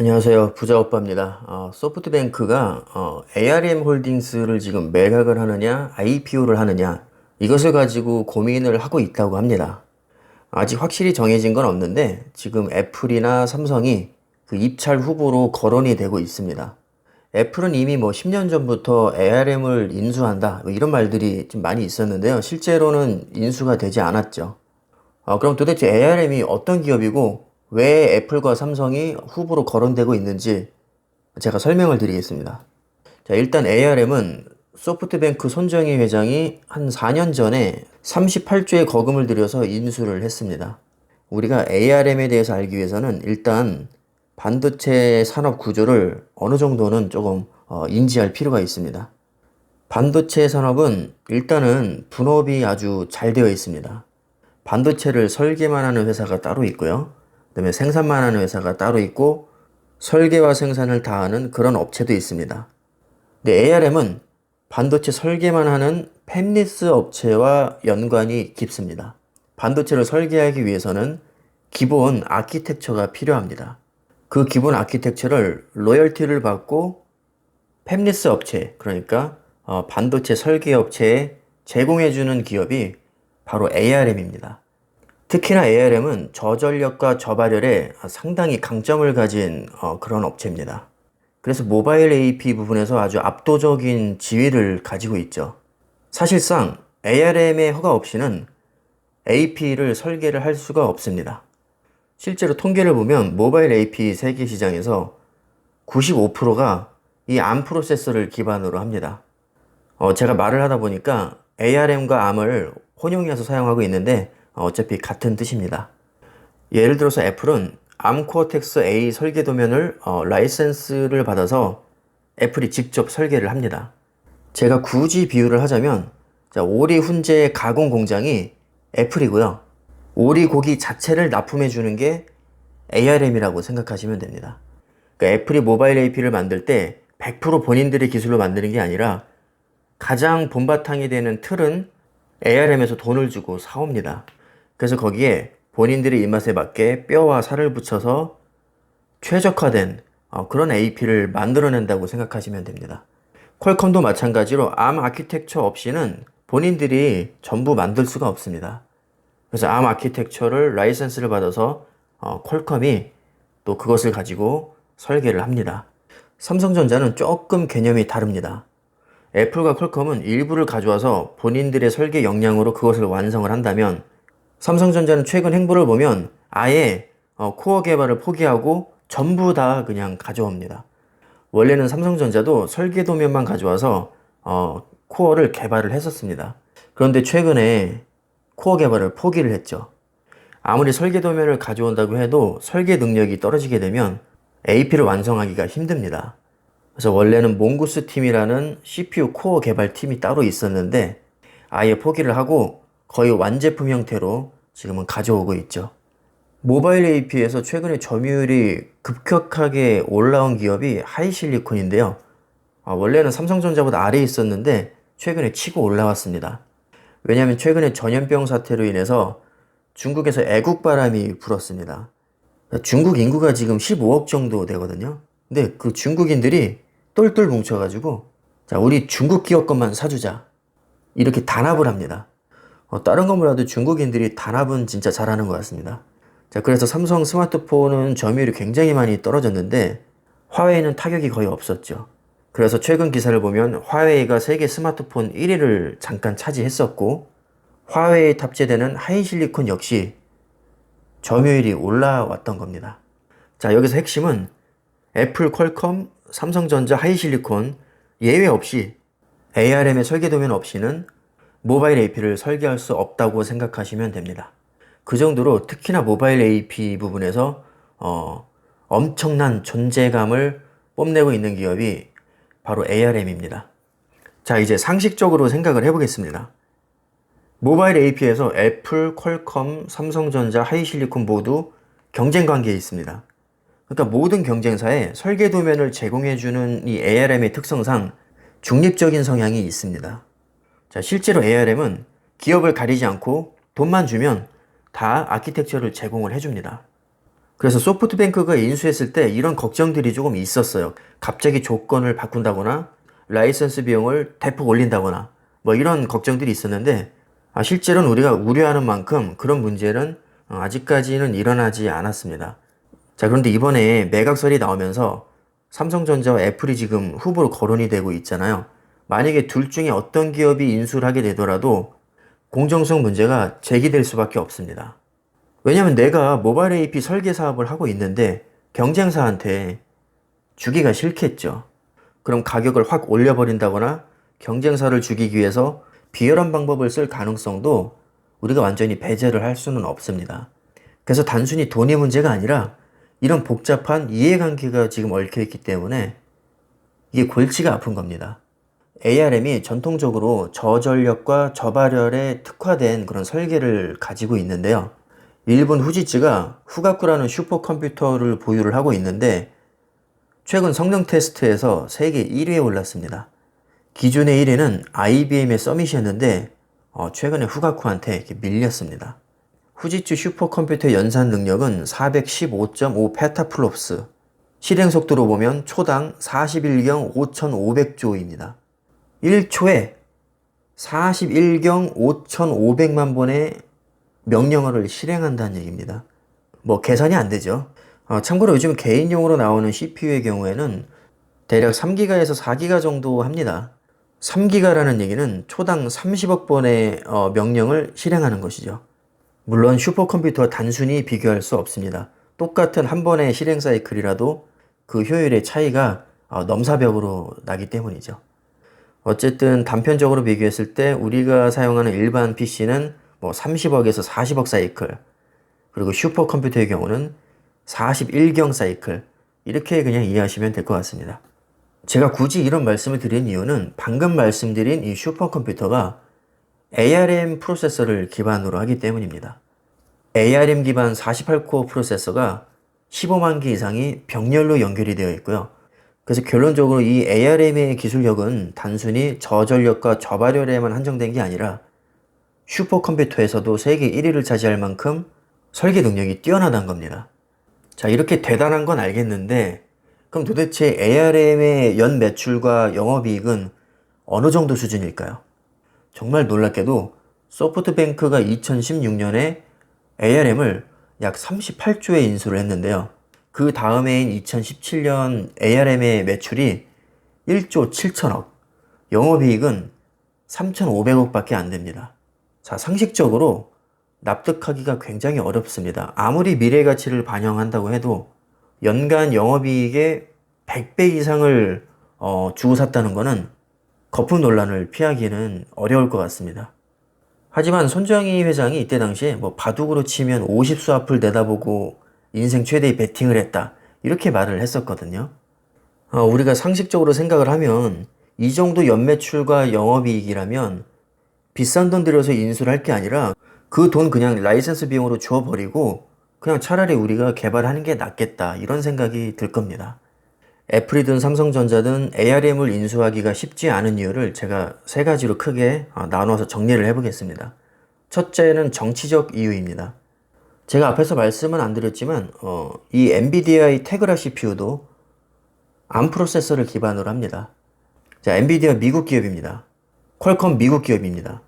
안녕하세요. 부자 오빠입니다. 어, 소프트뱅크가 어, ARM 홀딩스를 지금 매각을 하느냐, IPO를 하느냐, 이것을 가지고 고민을 하고 있다고 합니다. 아직 확실히 정해진 건 없는데, 지금 애플이나 삼성이 그 입찰 후보로 거론이 되고 있습니다. 애플은 이미 뭐 10년 전부터 ARM을 인수한다, 뭐 이런 말들이 좀 많이 있었는데요. 실제로는 인수가 되지 않았죠. 어, 그럼 도대체 ARM이 어떤 기업이고 왜 애플과 삼성이 후보로 거론되고 있는지 제가 설명을 드리겠습니다. 자, 일단 ARM은 소프트뱅크 손정희 회장이 한 4년 전에 38조의 거금을 들여서 인수를 했습니다. 우리가 ARM에 대해서 알기 위해서는 일단 반도체 산업 구조를 어느 정도는 조금 어, 인지할 필요가 있습니다. 반도체 산업은 일단은 분업이 아주 잘 되어 있습니다. 반도체를 설계만 하는 회사가 따로 있고요. 그다음에 생산만 하는 회사가 따로 있고 설계와 생산을 다 하는 그런 업체도 있습니다. 근데 ARM은 반도체 설계만 하는 팹리스 업체와 연관이 깊습니다. 반도체를 설계하기 위해서는 기본 아키텍처가 필요합니다. 그 기본 아키텍처를 로열티를 받고 팹리스 업체, 그러니까 어, 반도체 설계 업체에 제공해주는 기업이 바로 ARM입니다. 특히나 ARM은 저전력과 저발열에 상당히 강점을 가진 어, 그런 업체입니다. 그래서 모바일 AP 부분에서 아주 압도적인 지위를 가지고 있죠. 사실상 ARM의 허가 없이는 AP를 설계를 할 수가 없습니다. 실제로 통계를 보면 모바일 AP 세계 시장에서 95%가 이 ARM 프로세서를 기반으로 합니다. 어, 제가 말을 하다 보니까 ARM과 ARM을 혼용해서 사용하고 있는데 어, 어차피 같은 뜻입니다. 예를 들어서 애플은 ARM 코어텍스 A 설계 도면을 어, 라이센스를 받아서 애플이 직접 설계를 합니다. 제가 굳이 비유를 하자면 자, 오리 훈제 가공 공장이 애플이고요. 오리 고기 자체를 납품해 주는 게 ARM이라고 생각하시면 됩니다. 그러니까 애플이 모바일 AP를 만들 때 100% 본인들의 기술로 만드는 게 아니라 가장 본바탕이 되는 틀은 ARM에서 돈을 주고 사옵니다. 그래서 거기에 본인들의 입맛에 맞게 뼈와 살을 붙여서 최적화된 어, 그런 AP를 만들어낸다고 생각하시면 됩니다. 퀄컴도 마찬가지로 ARM 아키텍처 없이는 본인들이 전부 만들 수가 없습니다. 그래서 ARM 아키텍처를 라이센스를 받아서 어, 퀄컴이 또 그것을 가지고 설계를 합니다. 삼성전자는 조금 개념이 다릅니다. 애플과 퀄컴은 일부를 가져와서 본인들의 설계 역량으로 그것을 완성을 한다면 삼성전자는 최근 행보를 보면 아예 어, 코어 개발을 포기하고 전부 다 그냥 가져옵니다. 원래는 삼성전자도 설계 도면만 가져와서 어, 코어를 개발을 했었습니다. 그런데 최근에 코어 개발을 포기를 했죠. 아무리 설계 도면을 가져온다고 해도 설계 능력이 떨어지게 되면 AP를 완성하기가 힘듭니다. 그래서 원래는 몽구스 팀이라는 CPU 코어 개발 팀이 따로 있었는데 아예 포기를 하고 거의 완제품 형태로 지금은 가져오고 있죠. 모바일 AP에서 최근에 점유율이 급격하게 올라온 기업이 하이실리콘인데요. 아, 원래는 삼성전자보다 아래에 있었는데 최근에 치고 올라왔습니다. 왜냐하면 최근에 전염병 사태로 인해서 중국에서 애국 바람이 불었습니다. 중국 인구가 지금 15억 정도 되거든요. 근데 그 중국인들이 똘똘 뭉쳐가지고 자 우리 중국 기업 것만 사주자 이렇게 단합을 합니다. 어, 다른 건 몰라도 중국인들이 단합은 진짜 잘하는 것 같습니다. 자 그래서 삼성 스마트폰은 점유율이 굉장히 많이 떨어졌는데 화웨이는 타격이 거의 없었죠. 그래서 최근 기사를 보면 화웨이가 세계 스마트폰 1위를 잠깐 차지했었고 화웨이에 탑재되는 하이실리콘 역시 점유율이 올라왔던 겁니다. 자 여기서 핵심은 애플, 퀄컴, 삼성전자, 하이실리콘 예외 없이 ARM의 설계 도면 없이는 모바일 AP를 설계할 수 없다고 생각하시면 됩니다. 그 정도로 특히나 모바일 AP 부분에서 어, 엄청난 존재감을 뽐내고 있는 기업이 바로 ARM입니다. 자, 이제 상식적으로 생각을 해보겠습니다. 모바일 AP에서 애플, 퀄컴, 삼성전자, 하이실리콘 모두 경쟁 관계에 있습니다. 그러니까 모든 경쟁사에 설계 도면을 제공해주는 이 ARM의 특성상 중립적인 성향이 있습니다. 자, 실제로 ARM은 기업을 가리지 않고 돈만 주면 다 아키텍처를 제공을 해줍니다. 그래서 소프트뱅크가 인수했을 때 이런 걱정들이 조금 있었어요. 갑자기 조건을 바꾼다거나 라이선스 비용을 대폭 올린다거나 뭐 이런 걱정들이 있었는데 아, 실제로는 우리가 우려하는 만큼 그런 문제는 어, 아직까지는 일어나지 않았습니다. 자, 그런데 이번에 매각설이 나오면서 삼성전자와 애플이 지금 후보로 거론이 되고 있잖아요. 만약에 둘 중에 어떤 기업이 인수를 하게 되더라도 공정성 문제가 제기될 수밖에 없습니다. 왜냐면 내가 모바일 AP 설계 사업을 하고 있는데 경쟁사한테 주기가 싫겠죠. 그럼 가격을 확 올려버린다거나 경쟁사를 죽이기 위해서 비열한 방법을 쓸 가능성도 우리가 완전히 배제를 할 수는 없습니다. 그래서 단순히 돈의 문제가 아니라 이런 복잡한 이해관계가 지금 얽혀있기 때문에 이게 골치가 아픈 겁니다. ARM이 전통적으로 저전력과 저발열에 특화된 그런 설계를 가지고 있는데요. 일본 후지츠가 후가쿠라는 슈퍼컴퓨터를 보유를 하고 있는데 최근 성능 테스트에서 세계 1위에 올랐습니다. 기존의 1위는 IBM의 서밋이었는데 어, 최근에 후가쿠한테 밀렸습니다. 후지츠 슈퍼컴퓨터 연산 능력은 415.5 페타플롭스, 실행 속도로 보면 초당 41경 5,500조입니다. 1초에 41경 5,500만 번의 명령어를 실행한다는 얘기입니다. 뭐 계산이 안 되죠. 어, 참고로 요즘 개인용으로 나오는 CPU의 경우에는 대략 3기가에서 4기가 정도 합니다. 3기가라는 얘기는 초당 30억 번의 어, 명령을 실행하는 것이죠. 물론 슈퍼컴퓨터와 단순히 비교할 수 없습니다. 똑같은 한 번의 실행 사이클이라도 그 효율의 차이가 어, 넘사벽으로 나기 때문이죠. 어쨌든 단편적으로 비교했을 때 우리가 사용하는 일반 PC는 뭐 30억에서 40억 사이클, 그리고 슈퍼컴퓨터의 경우는 41경 사이클, 이렇게 그냥 이해하시면 될 것 같습니다. 제가 굳이 이런 말씀을 드린 이유는 방금 말씀드린 이 슈퍼컴퓨터가 ARM 프로세서를 기반으로 하기 때문입니다. ARM 기반 48코어 프로세서가 15만 개 이상이 병렬로 연결이 되어 있고요. 그래서 결론적으로 이 ARM의 기술력은 단순히 저전력과 저발열에만 한정된 게 아니라 슈퍼컴퓨터에서도 세계 1위를 차지할 만큼 설계 능력이 뛰어나다는 겁니다. 자, 이렇게 대단한 건 알겠는데, 그럼 도대체 ARM의 연 매출과 영업이익은 어느 정도 수준일까요? 정말 놀랍게도 소프트뱅크가 2016년에 ARM을 약 38조에 인수를 했는데요. 그 다음해인 2017년 ARM의 매출이 1조 7천억, 영업이익은 3,500억 밖에 안 됩니다. 자, 상식적으로 납득하기가 굉장히 어렵습니다. 아무리 미래 가치를 반영한다고 해도 연간 영업이익의 100배 이상을 어, 주고 샀다는 것은 거품 논란을 피하기는 어려울 것 같습니다. 하지만 손정희 회장이 이때 당시에 뭐 바둑으로 치면 50수 앞을 내다보고 인생 최대의 베팅을 했다. 이렇게 말을 했었거든요. 어, 우리가 상식적으로 생각을 하면 이 정도 연매출과 영업이익이라면 비싼 돈 들여서 인수를 할 게 아니라 그 돈 그냥 라이센스 비용으로 주어버리고 그냥 차라리 우리가 개발하는 게 낫겠다 이런 생각이 들 겁니다. 애플이든 삼성전자든 ARM을 인수하기가 쉽지 않은 이유를 제가 세 가지로 크게 어, 나눠서 정리를 해보겠습니다. 첫째는 정치적 이유입니다. 제가 앞에서 말씀은 안 드렸지만 어, 이 NVIDIA 테그라 CPU도 ARM 프로세서를 기반으로 합니다. 자, 엔비디아 미국 기업입니다. 퀄컴 미국 기업입니다.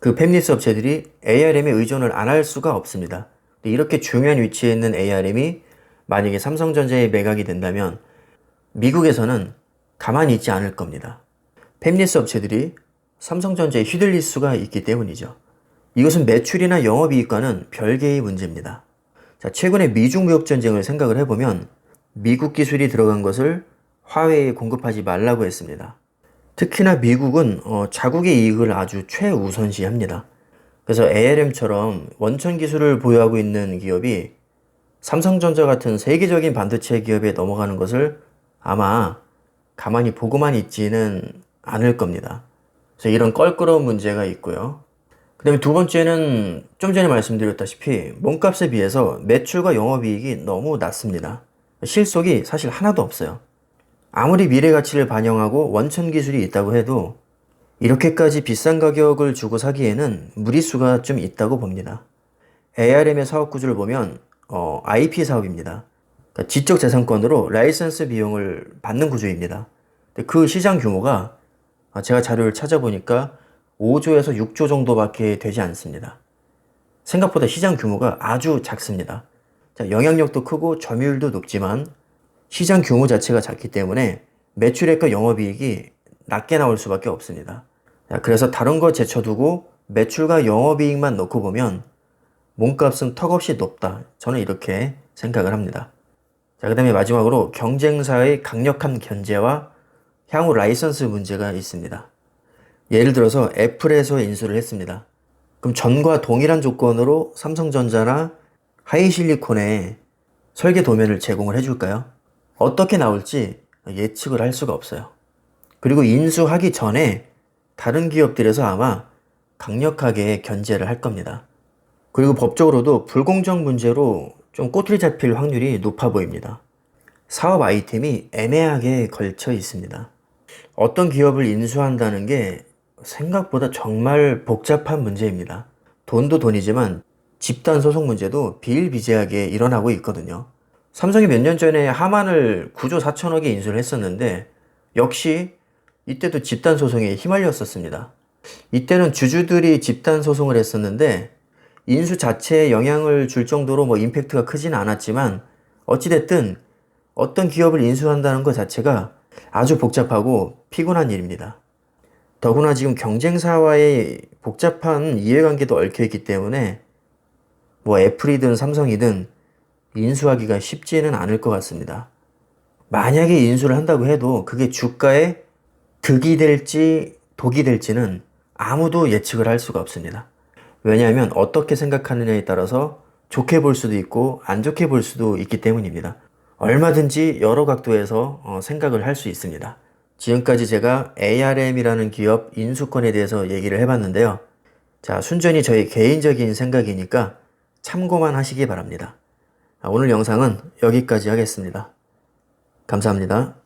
그 팹리스 업체들이 ARM에 의존을 안 할 수가 없습니다. 이렇게 중요한 위치에 있는 ARM이 만약에 삼성전자에 매각이 된다면 미국에서는 가만히 있지 않을 겁니다. 팹리스 업체들이 삼성전자에 휘둘릴 수가 있기 때문이죠. 이것은 매출이나 영업이익과는 별개의 문제입니다. 자, 최근에 미중 무역 전쟁을 생각을 해보면 미국 기술이 들어간 것을 화웨이에 공급하지 말라고 했습니다. 특히나 미국은 어, 자국의 이익을 아주 최우선시합니다. 그래서 ARM처럼 원천 기술을 보유하고 있는 기업이 삼성전자 같은 세계적인 반도체 기업에 넘어가는 것을 아마 가만히 보고만 있지는 않을 겁니다. 그래서 이런 껄끄러운 문제가 있고요. 그 다음에 두 번째는 좀 전에 말씀드렸다시피 몸값에 비해서 매출과 영업이익이 너무 낮습니다. 실속이 사실 하나도 없어요. 아무리 미래 가치를 반영하고 원천 기술이 있다고 해도 이렇게까지 비싼 가격을 주고 사기에는 무리수가 좀 있다고 봅니다. ARM의 사업 구조를 보면 어, IP 사업입니다. 그러니까 지적 재산권으로 라이선스 비용을 받는 구조입니다. 그 시장 규모가 아, 제가 자료를 찾아보니까 5조에서 6조 정도밖에 되지 않습니다. 생각보다 시장 규모가 아주 작습니다. 자, 영향력도 크고 점유율도 높지만 시장 규모 자체가 작기 때문에 매출액과 영업이익이 낮게 나올 수밖에 없습니다. 자, 그래서 다른 거 제쳐두고 매출과 영업이익만 놓고 보면 몸값은 턱없이 높다. 저는 이렇게 생각을 합니다. 자, 그 다음에 마지막으로 경쟁사의 강력한 견제와 향후 라이선스 문제가 있습니다. 예를 들어서 애플에서 인수를 했습니다. 그럼 전과 동일한 조건으로 삼성전자나 하이실리콘에 설계 도면을 제공을 해줄까요? 어떻게 나올지 예측을 할 수가 없어요. 그리고 인수하기 전에 다른 기업들에서 아마 강력하게 견제를 할 겁니다. 그리고 법적으로도 불공정 문제로 좀 꼬투리 잡힐 확률이 높아 보입니다. 사업 아이템이 애매하게 걸쳐 있습니다. 어떤 기업을 인수한다는 게 생각보다 정말 복잡한 문제입니다. 돈도 돈이지만 집단 소송 문제도 비일비재하게 일어나고 있거든요. 삼성이 몇 년 전에 하만을 9조 4천억에 인수를 했었는데 역시 이때도 집단 소송에 휘말렸었습니다. 이때는 주주들이 집단 소송을 했었는데 인수 자체에 영향을 줄 정도로 뭐 임팩트가 크진 않았지만 어찌됐든 어떤 기업을 인수한다는 것 자체가 아주 복잡하고 피곤한 일입니다. 더구나 지금 경쟁사와의 복잡한 이해관계도 얽혀 있기 때문에 뭐 애플이든 삼성이든 인수하기가 쉽지는 않을 것 같습니다. 만약에 인수를 한다고 해도 그게 주가에 득이 될지 독이 될지는 아무도 예측을 할 수가 없습니다. 왜냐하면 어떻게 생각하느냐에 따라서 좋게 볼 수도 있고 안 좋게 볼 수도 있기 때문입니다. 얼마든지 여러 각도에서 어, 생각을 할 수 있습니다. 지금까지 제가 ARM이라는 기업 인수권에 대해서 얘기를 해봤는데요. 자, 순전히 저의 개인적인 생각이니까 참고만 하시기 바랍니다. 오늘 영상은 여기까지 하겠습니다. 감사합니다.